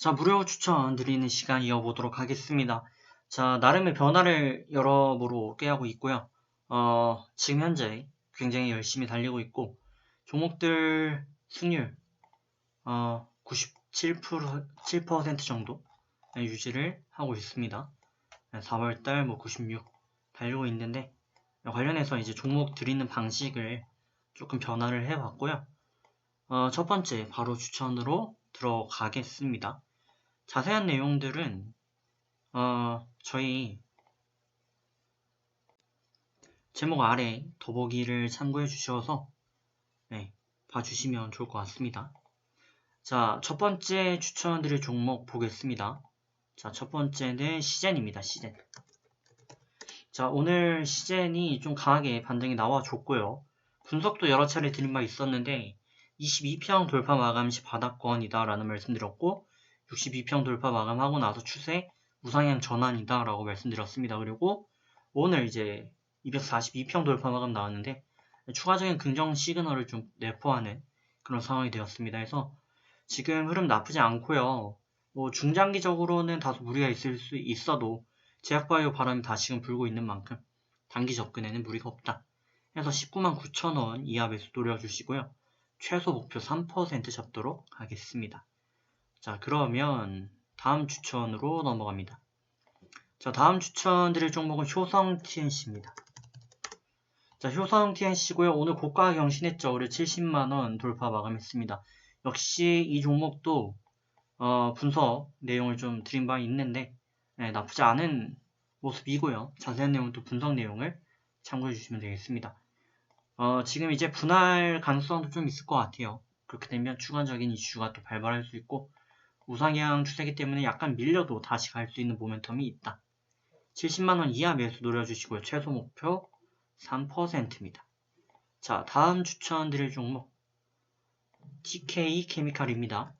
자, 무료 추천 드리는 시간 이어보도록 하겠습니다. 자, 나름의 변화를 여러모로 꾀하고 있고요. 어, 지금 현재 굉장히 열심히 달리고 있고, 종목들 승률, 어, 97% 7% 정도 유지를 하고 있습니다. 4월달 뭐 96 달리고 있는데, 관련해서 이제 종목 드리는 방식을 조금 변화를 해봤고요. 어, 첫 번째, 바로 추천으로 들어가겠습니다. 자세한 내용들은 어, 저희 제목 아래 더보기를 참고해 주셔서 네, 봐주시면 좋을 것 같습니다. 자, 첫 번째 추천드릴 종목 보겠습니다. 자, 첫 번째는 시젠입니다. 시젠. 자, 오늘 시젠이 좀 강하게 반등이 나와줬고요. 분석도 여러 차례 드린 바 있었는데 22평 돌파 마감 시 바닥권이다 라는 말씀드렸고 62평 돌파 마감하고 나서 추세 우상향 전환이다 라고 말씀드렸습니다. 그리고 오늘 이제 242평 돌파 마감 나왔는데 추가적인 긍정 시그널을 좀 내포하는 그런 상황이 되었습니다. 그래서 지금 흐름 나쁘지 않고요. 뭐 중장기적으로는 다소 무리가 있을 수 있어도 제약바이오 바람이 다시금 불고 있는 만큼 단기 접근에는 무리가 없다. 해서 19만 9천원 이하 매수 노려주시고요. 최소 목표 3% 잡도록 하겠습니다. 자, 그러면 다음 추천으로 넘어갑니다. 자, 다음 추천드릴 종목은 효성 TNC입니다. 자, 효성 TNC고요. 오늘 고가 경신했죠. 올해 70만원 돌파 마감했습니다. 역시 이 종목도 어, 분석 내용을 좀 드린 바 있는데 네, 나쁘지 않은 모습이고요. 자세한 내용은 또 분석 내용을 참고해 주시면 되겠습니다. 어, 지금 이제 분할 가능성도 좀 있을 것 같아요. 그렇게 되면 추가적인 이슈가 또 발발할 수 있고 우상향 추세기 때문에 약간 밀려도 다시 갈 수 있는 모멘텀이 있다. 70만원 이하 매수 노려주시고요. 최소 목표 3%입니다. 자, 다음 추천드릴 종목 TK 케미칼입니다.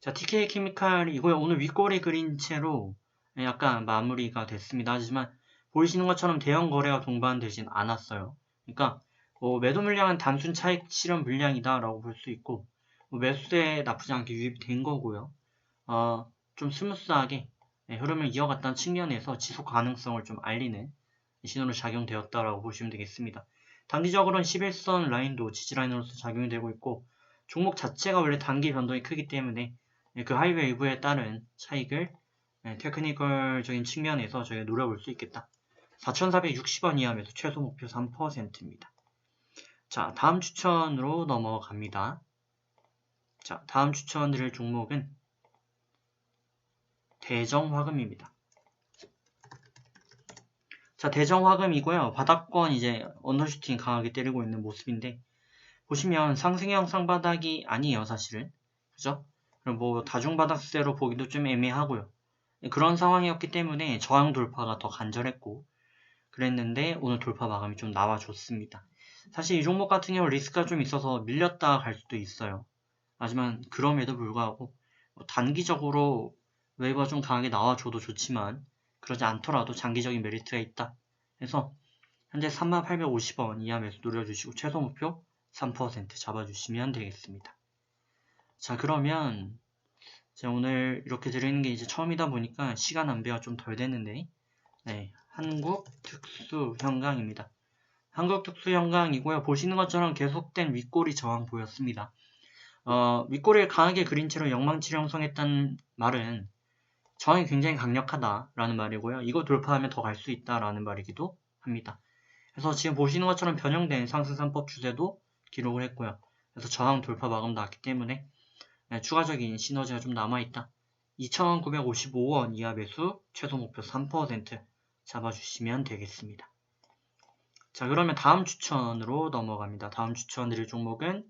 자, TK 케미칼 이거요. 오늘 윗꼬리 그린 채로 약간 마무리가 됐습니다. 하지만 보이시는 것처럼 대형 거래와 동반되진 않았어요. 그러니까 뭐 매도 물량은 단순 차익 실현 물량이다라고 볼 수 있고 뭐 매수세에 나쁘지 않게 유입이 된 거고요. 어, 좀 스무스하게 네, 흐름을 이어갔다는 측면에서 지속 가능성을 좀 알리는 신호로 작용되었다라고 보시면 되겠습니다. 단기적으로는 11선 라인도 지지 라인으로서 작용이 되고 있고 종목 자체가 원래 단기 변동이 크기 때문에 그 하이웨이브에 따른 차익을 네, 테크니컬적인 측면에서 저희가 노려볼 수 있겠다. 4,460원 이하면서 최소 목표 3%입니다. 자, 다음 추천으로 넘어갑니다. 자, 다음 추천드릴 종목은 대정화금입니다. 자, 대정화금이고요. 바닥권 이제 언더슈팅 강하게 때리고 있는 모습인데 보시면 상승형 상바닥이 아니에요, 사실은. 그죠? 뭐 다중바닥세로 보기도 좀 애매하고요. 그런 상황이었기 때문에 저항 돌파가 더 간절했고 그랬는데 오늘 돌파 마감이 좀 나와줬습니다. 사실 이 종목 같은 경우 리스크가 좀 있어서 밀렸다 갈 수도 있어요. 하지만 그럼에도 불구하고 뭐 단기적으로 웨이버가 좀 강하게 나와줘도 좋지만 그러지 않더라도 장기적인 메리트가 있다. 그래서 현재 3850원 이하 매수 노려주시고 최소 목표 3% 잡아주시면 되겠습니다. 자 그러면 제가 오늘 이렇게 드리는 게 이제 처음이다 보니까 시간 안배가 좀 덜 됐는데 네, 한국 특수 현강입니다. 한국 특수 현강이고요. 보시는 것처럼 계속된 윗꼬리 저항 보였습니다. 어, 윗꼬리를 강하게 그린 채로 영망치를 형성했다는 말은 저항이 굉장히 강력하다라는 말이고요. 이거 돌파하면 더 갈 수 있다라는 말이기도 합니다. 그래서 지금 보시는 것처럼 변형된 상승 3법 추세도 기록을 했고요. 그래서 저항 돌파 마감 나왔기 때문에 네, 추가적인 시너지가 좀 남아있다. 2,955원 이하 매수 최소 목표 3% 잡아주시면 되겠습니다. 자 그러면 다음 추천으로 넘어갑니다. 다음 추천드릴 종목은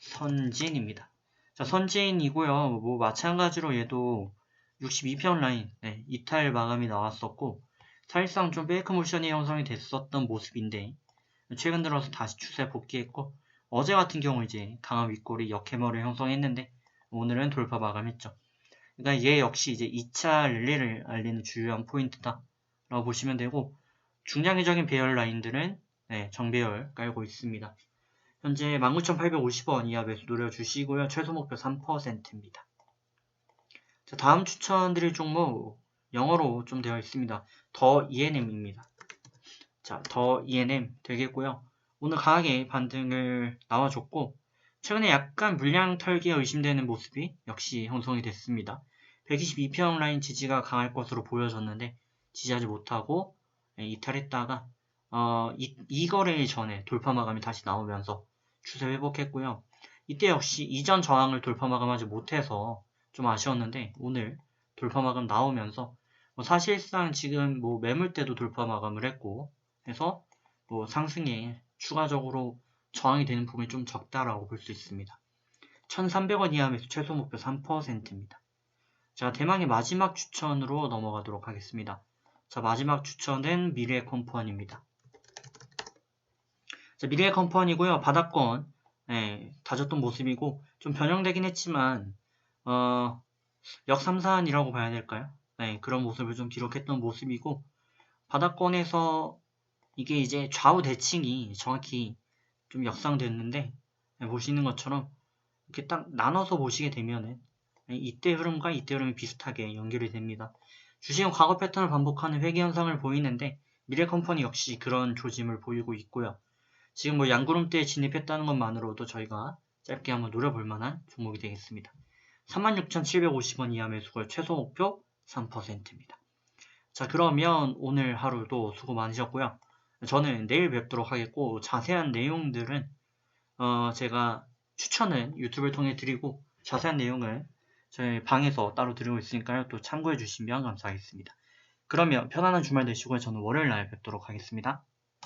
선진입니다. 자 선진이고요. 뭐 마찬가지로 얘도 62평 라인 네, 이탈 마감이 나왔었고 사실상 좀 페이크 모션이 형성이 됐었던 모습인데 최근 들어서 다시 추세 복귀했고 어제 같은 경우 이제 강한 윗골이 역해머를 형성했는데 오늘은 돌파 마감했죠. 그러니까 얘 역시 이제 2차 랠리를 알리는 주요한 포인트다. 라고 보시면 되고 중장기적인 배열 라인들은 네, 정배열 깔고 있습니다. 현재 19,850원 이하 매수 노려주시고요. 최소 목표 3%입니다. 자, 다음 추천드릴 종목 영어로 좀 되어 있습니다. 더 ENM입니다. 자, 더 ENM 되겠고요. 오늘 강하게 반등을 나와줬고 최근에 약간 물량 털기가 의심되는 모습이 역시 형성이 됐습니다. 122평 라인 지지가 강할 것으로 보여졌는데 지지하지 못하고 예, 이탈했다가 어, 이, 이 거래 전에 돌파 마감이 다시 나오면서 추세 회복했고요. 이때 역시 이전 저항을 돌파 마감하지 못해서 좀 아쉬웠는데 오늘 돌파 마감 나오면서 뭐 사실상 지금 뭐 매물대도 돌파 마감을 했고 해서 뭐 상승에 추가적으로 저항이 되는 부분이 좀 적다라고 볼 수 있습니다. 1300원 이하 매수 최소 목표 3%입니다. 자, 대망의 마지막 추천으로 넘어가도록 하겠습니다. 자, 마지막 추천은 미래 컴퍼니입니다. 자, 미래 컴퍼니고요. 바닥권 네, 다졌던 모습이고 좀 변형되긴 했지만 어, 역삼산이라고 봐야 될까요? 네, 그런 모습을 좀 기록했던 모습이고 바닥권에서 이게 이제 좌우 대칭이 정확히 좀 역상됐는데 네, 보시는 것처럼 이렇게 딱 나눠서 보시게 되면은 네, 이때 흐름과 이때 흐름이 비슷하게 연결이 됩니다. 주식은 과거 패턴을 반복하는 회귀 현상을 보이는데 미래 컴퍼니 역시 그런 조짐을 보이고 있고요. 지금 뭐 양구름대에 진입했다는 것만으로도 저희가 짧게 한번 노려볼 만한 종목이 되겠습니다. 36,750원 이하 매수가 최소 목표 3%입니다. 자 그러면 오늘 하루도 수고 많으셨고요. 저는 내일 뵙도록 하겠고 자세한 내용들은 어, 제가 추천은 유튜브를 통해 드리고 자세한 내용을 저희 방에서 따로 드리고 있으니까요. 또 참고해 주시면 감사하겠습니다. 그러면 편안한 주말 되시고요. 저는 월요일 날 뵙도록 하겠습니다.